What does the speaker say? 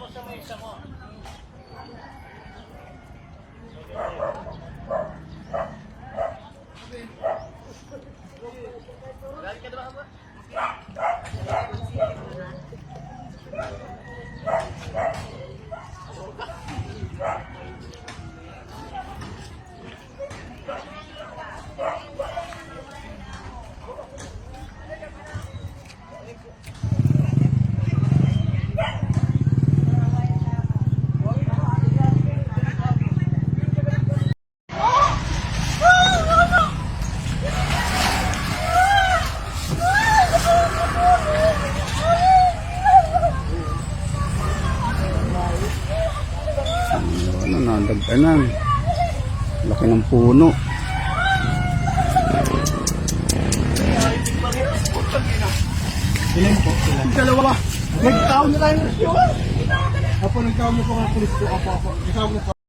Puspusan mo yung isa mo. Galit ka na ba? Ano, nadagdanan. Laki ng puno. Ilan po sila? Dalawa. Nagtaon na tayo ng. Apo, nagtaon na po ang pulis ko. Apo, apo. Nagtaon na po.